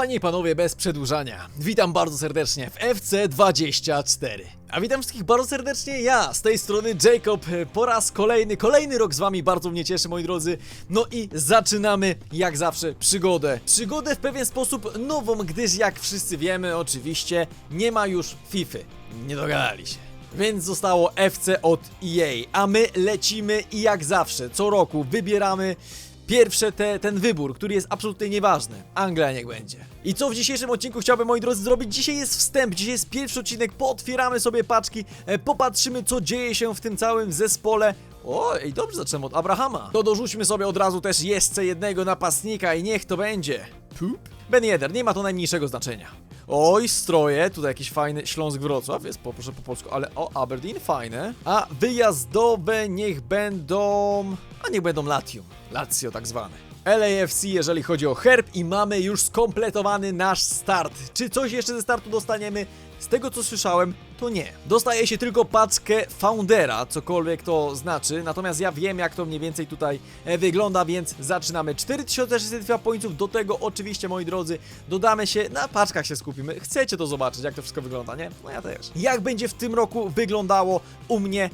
Panie i panowie, bez przedłużania, witam bardzo serdecznie w FC24. A witam wszystkich bardzo serdecznie ja, z tej strony Jacob, po raz kolejny, kolejny rok z wami bardzo mnie cieszy moi drodzy. No i zaczynamy jak zawsze przygodę. Przygodę w pewien sposób nową, gdyż jak wszyscy wiemy oczywiście nie ma już FIFA. Nie dogadali się. Więc zostało FC od EA, a my lecimy i jak zawsze, co roku wybieramy pierwsze te, ten wybór, który jest absolutnie nieważny. Anglia niech będzie. I co w dzisiejszym odcinku chciałbym, moi drodzy, zrobić? Dzisiaj jest wstęp, dzisiaj jest pierwszy odcinek, pootwieramy sobie paczki, e, popatrzymy, co dzieje się w tym całym zespole. O, i dobrze zaczynamy od Abrahama. To dorzućmy sobie od razu też jeszcze jednego napastnika i niech to będzie. Pup. Ben Yedder, nie ma to najmniejszego znaczenia. Oj, stroje, tutaj jakiś fajny Śląsk Wrocław, jest poproszę po polsku, ale o, Aberdeen, fajne. A wyjazdowe niech będą... a niech będą Latium, Lazio tak zwane. LAFC, jeżeli chodzi o herb i mamy już skompletowany nasz start. Czy coś jeszcze ze startu dostaniemy? Z tego co słyszałem, to nie. Dostaje się tylko paczkę Foundera, cokolwiek to znaczy, natomiast ja wiem jak to mniej więcej tutaj e, wygląda, więc zaczynamy. 4602 pońców, do tego oczywiście moi drodzy dodamy się, na paczkach się skupimy. Chcecie to zobaczyć jak to wszystko wygląda, nie? No ja też. Jak będzie w tym roku wyglądało u mnie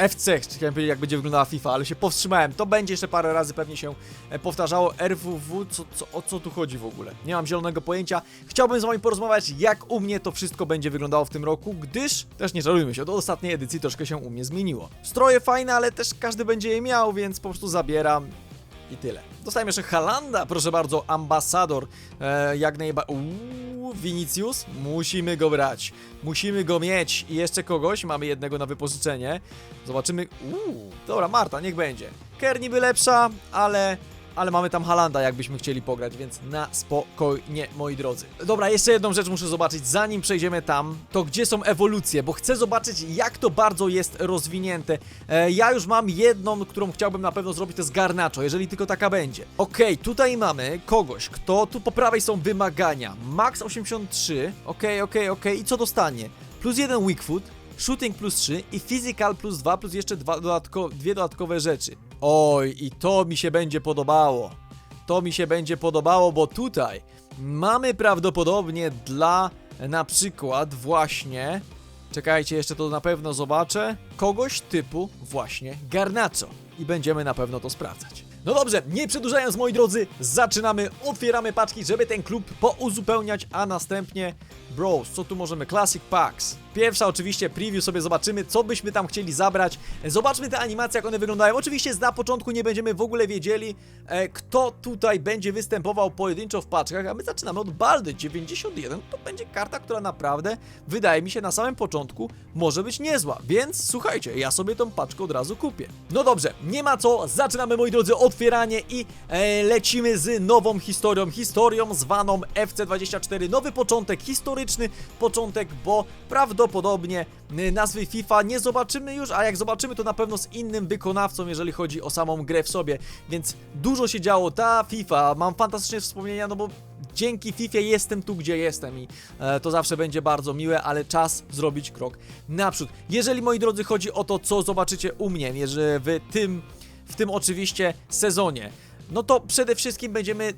FC, chciałem powiedzieć jak będzie wyglądała FIFA, ale się powstrzymałem. To będzie jeszcze parę razy pewnie się e, powtarzało. RWW, co, co, o co tu chodzi w ogóle? Nie mam zielonego pojęcia. Chciałbym z wami porozmawiać, jak u mnie to wszystko będzie wyglądało w tym roku, gdyż, też nie żalujmy się, do ostatniej edycji troszkę się u mnie zmieniło. Stroje fajne, ale też każdy będzie je miał, więc po prostu zabieram i tyle. Dostajemy jeszcze Halanda, proszę bardzo, ambasador. E, jak najbardziej. Vinicius, musimy go brać. Musimy go mieć. I jeszcze kogoś, mamy jednego na wypożyczenie. Zobaczymy. Uuu, dobra, Marta, niech będzie. Kerr niby lepsza, ale. Ale mamy tam Halanda, jakbyśmy chcieli pograć, więc na spokojnie, moi drodzy. Dobra, jeszcze jedną rzecz muszę zobaczyć, zanim przejdziemy tam, to gdzie są ewolucje, bo chcę zobaczyć, jak to bardzo jest rozwinięte. E, ja już mam jedną, którą chciałbym na pewno zrobić, to jest Garnacho, jeżeli tylko taka będzie. Okej, tutaj mamy kogoś, kto, tu po prawej są wymagania. Max 83, okej, okej, okej, i co dostanie? Plus jeden weak foot, shooting plus 3 i physical plus 2, plus jeszcze dwa dodatko dwie dodatkowe rzeczy. Oj, i to mi się będzie podobało. To mi się będzie podobało, bo tutaj mamy prawdopodobnie dla na przykład właśnie. Czekajcie, jeszcze to na pewno zobaczę. Kogoś typu właśnie Garnacho. I będziemy na pewno to sprawdzać. No dobrze, nie przedłużając moi drodzy, zaczynamy, otwieramy paczki, żeby ten klub pouzupełniać, a następnie Bros, co tu możemy? Classic Packs. Pierwsza oczywiście preview sobie zobaczymy, co byśmy tam chcieli zabrać. Zobaczmy te animacje, jak one wyglądają. Oczywiście na początku nie będziemy w ogóle wiedzieli, e, kto tutaj będzie występował pojedynczo w paczkach, a my zaczynamy od Baldy 91. To będzie karta, która naprawdę, wydaje mi się, na samym początku może być niezła. Więc słuchajcie, ja sobie tą paczkę od razu kupię. No dobrze, nie ma co, zaczynamy moi drodzy otwieranie i e, lecimy z nową historią. Historią zwaną FC24. Nowy początek, historyczny początek, bo prawdopodobnie y, nazwy FIFA nie zobaczymy już, a jak zobaczymy to na pewno z innym wykonawcą, jeżeli chodzi o samą grę w sobie. Więc dużo się działo. Ta FIFA, mam fantastyczne wspomnienia, no bo dzięki FIFA jestem tu, gdzie jestem i e, to zawsze będzie bardzo miłe, ale czas zrobić krok naprzód. Jeżeli, moi drodzy, chodzi o to, co zobaczycie u mnie, jeżeli w tym, w tym oczywiście sezonie, no to przede wszystkim będziemy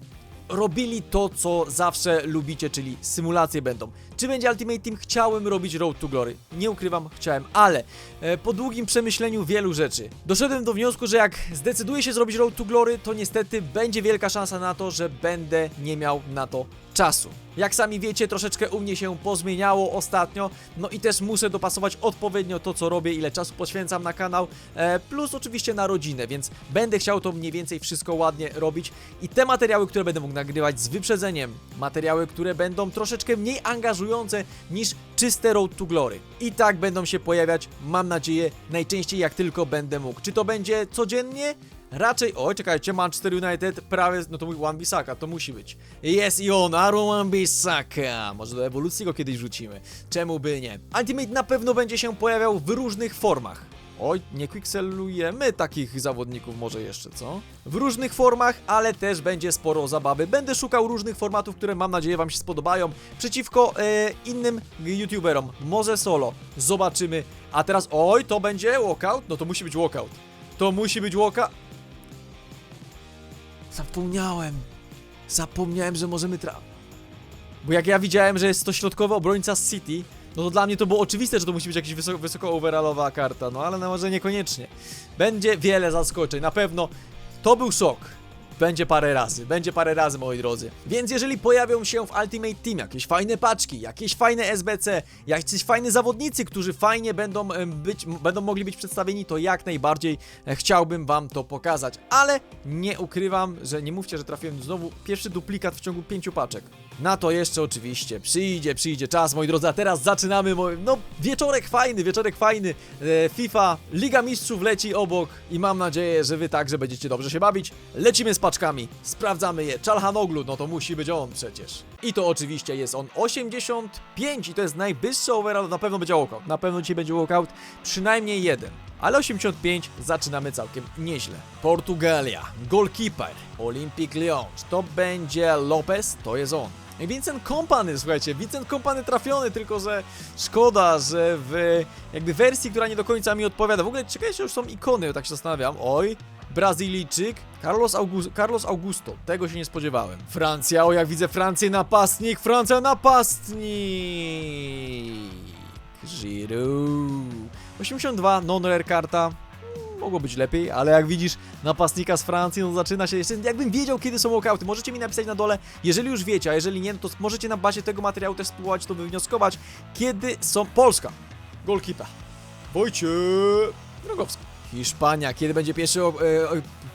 robili to, co zawsze lubicie, czyli symulacje będą. Czy będzie Ultimate Team? Chciałem robić Road to Glory. Nie ukrywam, chciałem, ale e, po długim przemyśleniu wielu rzeczy doszedłem do wniosku, że jak zdecyduję się zrobić Road to Glory, to niestety będzie wielka szansa na to, że będę nie miał na to czasu. Jak sami wiecie, troszeczkę u mnie się pozmieniało ostatnio, no i też muszę dopasować odpowiednio to, co robię, ile czasu poświęcam na kanał, e, plus oczywiście na rodzinę, więc będę chciał to mniej więcej wszystko ładnie robić i te materiały, które będę mógł nagrywać z wyprzedzeniem, materiały, które będą troszeczkę mniej angażujące niż czyste Road to Glory. I tak będą się pojawiać, mam nadzieję, najczęściej jak tylko będę mógł. Czy to będzie codziennie? Raczej, oj czekajcie, Manchester United prawie, no to mój Wan Bissaka, to musi być. Jest i on, Aaron Wan Bissaka. Może do ewolucji go kiedyś rzucimy. Czemu by nie? Ultimate na pewno będzie się pojawiał w różnych formach. Oj, nie quickselujemy takich zawodników może jeszcze, co? W różnych formach, ale też będzie sporo zabawy. Będę szukał różnych formatów, które mam nadzieję wam się spodobają. Przeciwko e, innym youtuberom. Może solo. Zobaczymy. A teraz, oj, to będzie walkout? No to musi być walkout. To musi być walkout. Zapomniałem. Zapomniałem, że możemy tra... Bo jak ja widziałem, że jest to środkowy obrońca z City, no to dla mnie to było oczywiste, że to musi być jakaś wysoko, wysoko overallowa karta, no ale no może niekoniecznie. Będzie wiele zaskoczeń, na pewno to był szok. Będzie parę razy, będzie parę razy, moi drodzy. Więc jeżeli pojawią się w Ultimate Team jakieś fajne paczki, jakieś fajne SBC, jacyś fajni zawodnicy, którzy fajnie będą być, będą mogli być przedstawieni, to jak najbardziej e, chciałbym wam to pokazać. Ale nie ukrywam, że nie mówcie, że trafiłem znowu pierwszy duplikat w ciągu pięciu paczek. Na to jeszcze oczywiście przyjdzie, przyjdzie czas, moi drodzy, a teraz zaczynamy, moi... no wieczorek fajny, wieczorek fajny, e, FIFA, Liga Mistrzów leci obok i mam nadzieję, że wy także będziecie dobrze się bawić. Lecimy z paczkami, sprawdzamy je, Czalhanoglu, no to musi być on przecież. I to oczywiście jest on 85 i to jest najwyższy overall, na pewno będzie walkout, na pewno dzisiaj będzie walkout, przynajmniej jeden. Ale 85 zaczynamy całkiem nieźle. Portugalia, goalkeeper, Olympic Lyon, to będzie Lopez? To jest on. Vincent Kompany, słuchajcie, Vincent Kompany trafiony, tylko że szkoda, że w jakby wersji, która nie do końca mi odpowiada. W ogóle czekajcie, już są ikony, tak się zastanawiam. Oj, Brazylijczyk, Carlos, Augus Carlos Augusto, tego się nie spodziewałem. Francja, o jak widzę Francję, napastnik, Francja napastnik. Giroud. 82, non-rare karta. Mogło być lepiej, ale jak widzisz napastnika z Francji, no zaczyna się jeszcze, jakbym wiedział kiedy są walkouty, możecie mi napisać na dole, jeżeli już wiecie, a jeżeli nie, no to możecie na bazie tego materiału też spróbować to wywnioskować, kiedy są Polska, goalkeeper, Wojciech Drogowski, Hiszpania, kiedy będzie pierwszy, e, o-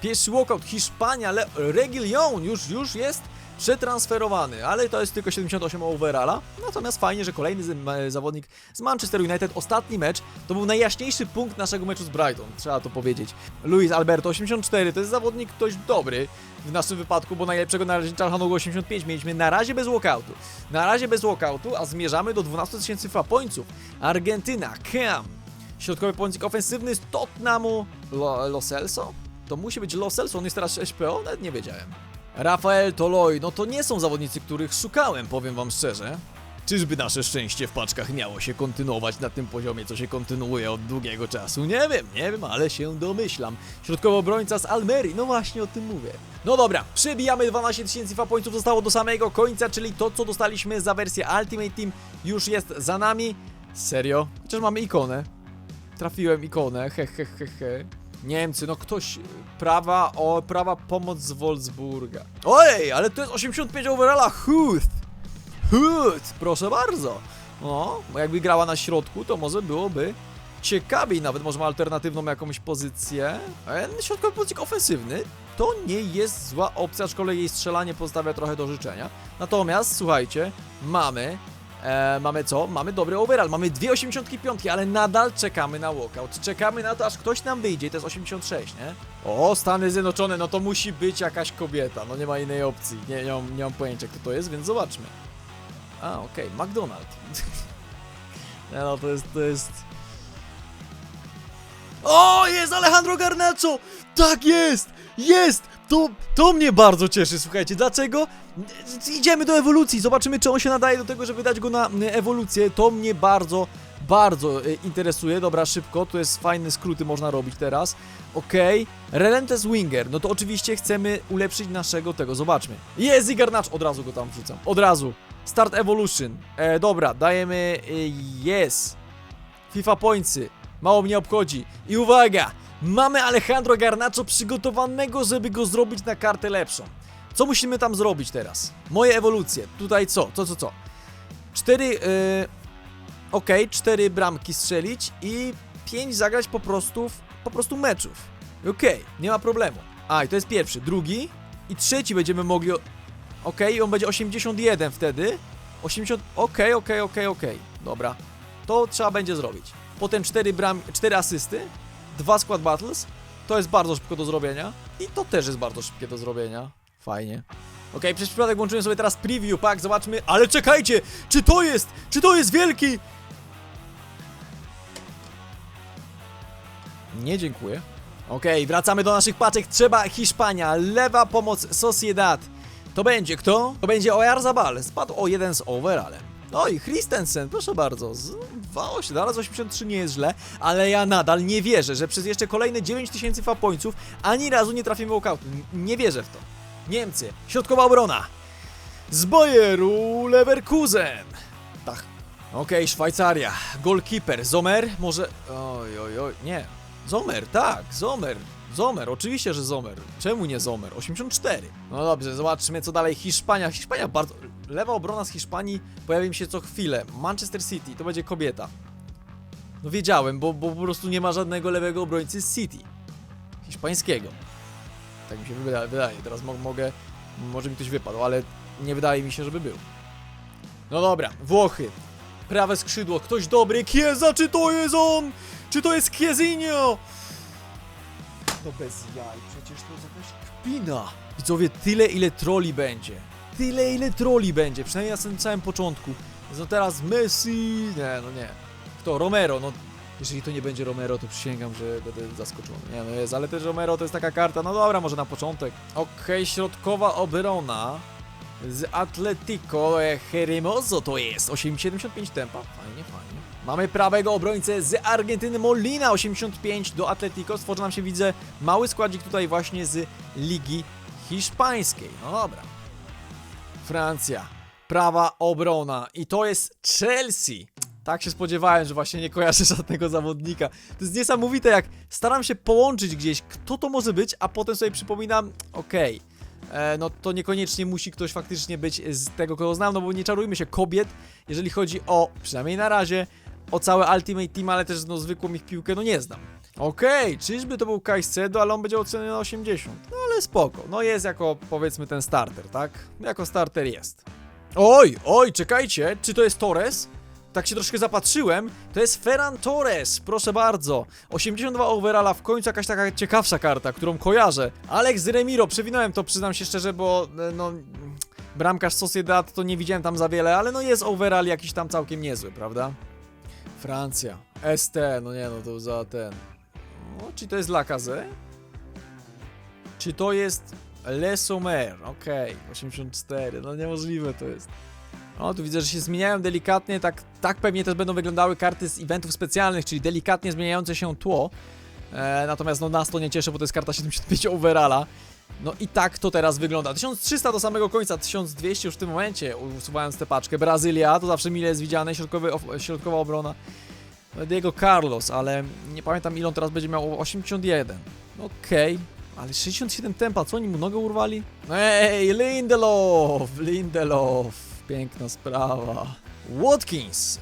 pierwszy walkout, Hiszpania, Le Regilion już, już jest przetransferowany, ale to jest tylko 78 overalla. Natomiast fajnie, że kolejny zawodnik z Manchester United, ostatni mecz, to był najjaśniejszy punkt naszego meczu z Brighton, trzeba to powiedzieć. Luis Alberto 84, to jest zawodnik dość dobry w naszym wypadku, bo najlepszego na razie Czalhanogu 85 mieliśmy na razie bez walkoutu. Na razie bez walkoutu, a zmierzamy do 12 tysięcy fapońców. Argentyna, Cam, środkowy pomocnik ofensywny z Tottenhamu, Lo, Lo Celso? To musi być Lo Celso, on jest teraz SPO? Nawet nie wiedziałem. Rafael Toloi, no to nie są zawodnicy, których szukałem, powiem wam szczerze. Czyżby nasze szczęście w paczkach miało się kontynuować na tym poziomie, co się kontynuuje od długiego czasu? Nie wiem, nie wiem, ale się domyślam. Środkowy obrońca z Almerii, no właśnie o tym mówię. No dobra, przebijamy 12 tysięcy fapońców, zostało do samego końca, czyli to, co dostaliśmy za wersję Ultimate Team już jest za nami. Serio? Chociaż mamy ikonę. Trafiłem ikonę, he he he he. Niemcy, no ktoś, prawa, o, prawa pomoc z Wolfsburga. Ojej, ale to jest 85 overalla, Huth! Huth, proszę bardzo. No, bo jakby grała na środku, to może byłoby ciekawiej, nawet może ma alternatywną jakąś pozycję. E, Środkowy pomocnik ofensywny to nie jest zła opcja, aczkolwiek jej strzelanie pozostawia trochę do życzenia. Natomiast, słuchajcie, mamy E, mamy co? Mamy dobry overall, mamy dwie 85, ale nadal czekamy na walkout. Czekamy na to, aż ktoś nam wyjdzie i to jest 86, nie? O, Stany Zjednoczone, no to musi być jakaś kobieta, no nie ma innej opcji. Nie, nie, mam, nie mam pojęcia kto to jest, więc zobaczmy. A, okej, McDonald. nie no, to jest, to jest... O, jest Alejandro Garnacho! Tak jest! Jest! To, to mnie bardzo cieszy, słuchajcie. Dlaczego? Idziemy do ewolucji, zobaczymy, czy on się nadaje do tego, żeby dać go na y, ewolucję. To mnie bardzo, bardzo y, interesuje. Dobra, szybko, tu jest fajne skróty można robić teraz. Okej, Relentless Winger, no to oczywiście chcemy ulepszyć naszego tego, zobaczmy. Jest i Garnacho, od razu go tam wrzucam, od razu. Start Evolution, e, dobra, dajemy y, yes. FIFA Pointsy, mało mnie obchodzi. I uwaga, mamy Alejandro Garnacho przygotowanego, żeby go zrobić na kartę lepszą. Co musimy tam zrobić teraz? Moje ewolucje. Tutaj co? Co, co, co? Cztery, yy... Okej, cztery bramki strzelić i pięć zagrać po prostu, w, po prostu meczów. Okej, nie ma problemu. A, i to jest pierwszy. Drugi i trzeci będziemy mogli... o- Okej, on będzie 81 wtedy. 80... Okej, okej, okej, okej. Dobra. To trzeba będzie zrobić. Potem cztery bram... cztery asysty. Dwa squad battles. To jest bardzo szybko do zrobienia. I to też jest bardzo szybkie do zrobienia. Fajnie. Okej, przez przypadek włączyłem sobie teraz preview, pak, zobaczmy. Ale czekajcie! Czy to jest? Czy to jest wielki? Nie dziękuję. Okej, wracamy do naszych paczek. Trzeba Hiszpania. Lewa pomoc Sociedad. To będzie kto? To będzie Oyarzabal. Spadł o jeden z overallem. No i Christensen, proszę bardzo. Z 2,8, zaraz 83 nie jest źle, ale ja nadal nie wierzę, że przez jeszcze kolejne 9000 fapońców ani razu nie trafimy walkoutu. N- Nie wierzę w to. Niemcy, środkowa obrona. z Bayeru Leverkusen. Tak. Okej, Szwajcaria. Goalkeeper. Zomer? Może... Oj, oj, oj. Nie. Zomer, tak. Zomer. Zomer, oczywiście, że Zomer. Czemu nie Zomer? 84. No dobrze, zobaczmy co dalej. Hiszpania. Hiszpania bardzo... Lewa obrona z Hiszpanii pojawi mi się co chwilę. Manchester City, to będzie kobieta. No wiedziałem, bo, bo po prostu nie ma żadnego lewego obrońcy z City. Hiszpańskiego. Tak mi się wydaje. wydaje. Teraz mo mogę... Może mi ktoś wypadł, ale nie wydaje mi się, żeby był. No dobra, Włochy. Prawe skrzydło, ktoś dobry. Chiesa, czy to jest on? Czy to jest Chiezinho? No bez jaj, przecież to jest jakaś kpina. Widzowie, tyle ile troli będzie. Tyle ile troli będzie, przynajmniej na samym początku. No teraz Messi... Nie, no nie. Kto? Romero, no... Jeżeli to nie będzie Romero, to przysięgam, że będę zaskoczony. Nie no jest, ale też Romero to jest taka karta, no dobra, może na początek. Okej, środkowa obrona z Atletico Hermoso to jest 8,75 tempa, fajnie, fajnie. Mamy prawego obrońcę z Argentyny Molina 85 do Atletico, stworzy nam się widzę mały składzik tutaj właśnie z Ligi Hiszpańskiej, no dobra. Francja, prawa obrona i to jest Chelsea. Tak się spodziewałem, że właśnie nie kojarzę żadnego zawodnika. To jest niesamowite, jak staram się połączyć gdzieś, kto to może być, a potem sobie przypominam, okej, e, no to niekoniecznie musi ktoś faktycznie być z tego, kogo znam, no bo nie czarujmy się kobiet, jeżeli chodzi o, przynajmniej na razie, o całe Ultimate Team, ale też no zwykłą ich piłkę, no nie znam. Okej, czyżby to był Caicedo, ale on będzie oceniony na 80. No ale spoko, no jest jako powiedzmy ten starter, tak? Jako starter jest. Oj, oj, czekajcie, czy to jest Torres? Tak się troszkę zapatrzyłem, to jest Ferran Torres, proszę bardzo. 82 overalla, w końcu jakaś taka ciekawsza karta, którą kojarzę. Alex Remiro, przewinąłem to, przyznam się szczerze, bo e, no... Bramkarz Sociedad to nie widziałem tam za wiele, ale no jest overall jakiś tam całkiem niezły, prawda? Francja. ST, no nie no, to za ten... No, czy to jest Lacazette? Czy to jest Le Sommer? Okej, 84, no niemożliwe to jest. O, tu widzę, że się zmieniają delikatnie, tak, tak pewnie też będą wyglądały karty z eventów specjalnych, czyli delikatnie zmieniające się tło. E, natomiast no nas to nie cieszy, bo to jest karta 75 overalla. No i tak to teraz wygląda. 1300 do samego końca, 1200 już w tym momencie, usuwając tę paczkę. Brazylia, to zawsze mile jest widziane, środkowy, środkowa obrona. Diego Carlos, ale nie pamiętam ile on teraz będzie miał, 81. Okej, ale 67 tempa, co oni mu nogę urwali? Ej, Lindelof, Lindelof. Piękna sprawa. Watkins.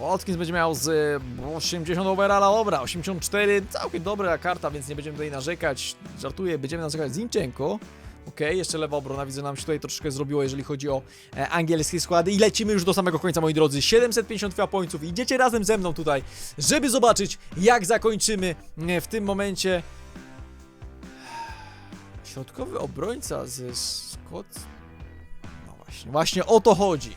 Watkins będzie miał z e, 80 overalla, dobra, 84, całkiem dobra karta, więc nie będziemy tutaj narzekać. Żartuję, będziemy narzekać Zinchenko. Okej, jeszcze lewa obrona, widzę nam się tutaj troszkę zrobiło, jeżeli chodzi o e, angielskie składy i lecimy już do samego końca, moi drodzy. 752 pońców, idziecie razem ze mną tutaj, żeby zobaczyć, jak zakończymy e, w tym momencie. Środkowy obrońca ze Szkocji. Właśnie, właśnie o to chodzi.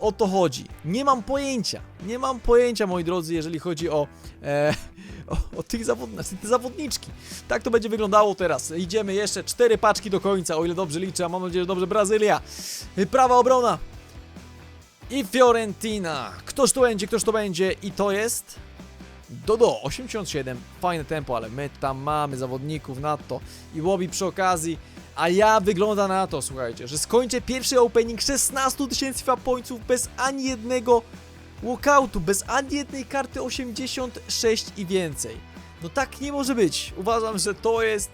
O to chodzi. Nie mam pojęcia. Nie mam pojęcia, moi drodzy, jeżeli chodzi o, e, o, o tych zawod, znaczy te zawodniczki. Tak to będzie wyglądało teraz. Idziemy jeszcze cztery paczki do końca, o ile dobrze liczę, a mam nadzieję, że dobrze. Brazylia. Prawa obrona. I Fiorentina. Ktoż to będzie, ktoż to będzie? I to jest... Dodo, 87, fajne tempo, ale my tam mamy zawodników na to i Łobi przy okazji, a ja wygląda na to, słuchajcie, że skończę pierwszy opening 16 tysięcy pońców bez ani jednego walkoutu, bez ani jednej karty 86 i więcej. No tak nie może być. Uważam, że to jest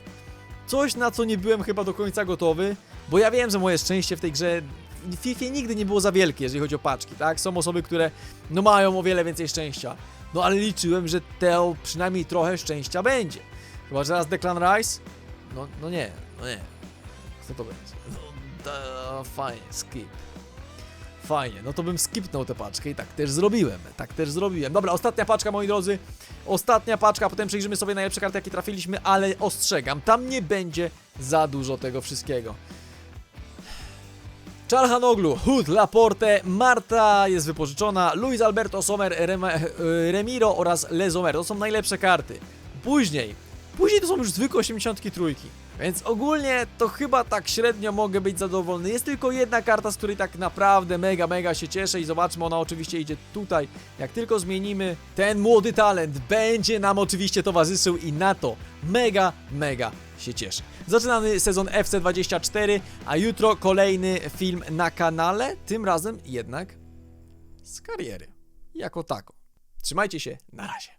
coś, na co nie byłem chyba do końca gotowy, bo ja wiem, że moje szczęście w tej grze w FIFA nigdy nie było za wielkie, jeżeli chodzi o paczki, tak? Są osoby, które no mają o wiele więcej szczęścia. No ale liczyłem, że to przynajmniej trochę szczęścia będzie. Chyba, że teraz Declan Rice? No, no nie, no nie. Co to będzie? No, da, fajnie, skip. Fajnie, no to bym skipnął tę paczkę i tak też zrobiłem, tak też zrobiłem. Dobra, ostatnia paczka, moi drodzy. Ostatnia paczka, potem przejrzymy sobie najlepsze karty, jakie trafiliśmy, ale ostrzegam, tam nie będzie za dużo tego wszystkiego. Czalhanoglu, Hood, Laporte, Marta jest wypożyczona, Luis Alberto Sommer, e, Remiro oraz Lezomer. To są najlepsze karty. Później, później to są już zwykłe 83. Więc ogólnie to chyba tak średnio mogę być zadowolony. Jest tylko jedna karta, z której tak naprawdę mega, mega się cieszę i zobaczmy, ona oczywiście idzie tutaj. Jak tylko zmienimy, ten młody talent będzie nam oczywiście towarzyszył i na to mega, mega się cieszę. Zaczynamy sezon FC24, a jutro kolejny film na kanale, tym razem jednak z kariery, jako tako. Trzymajcie się, na razie.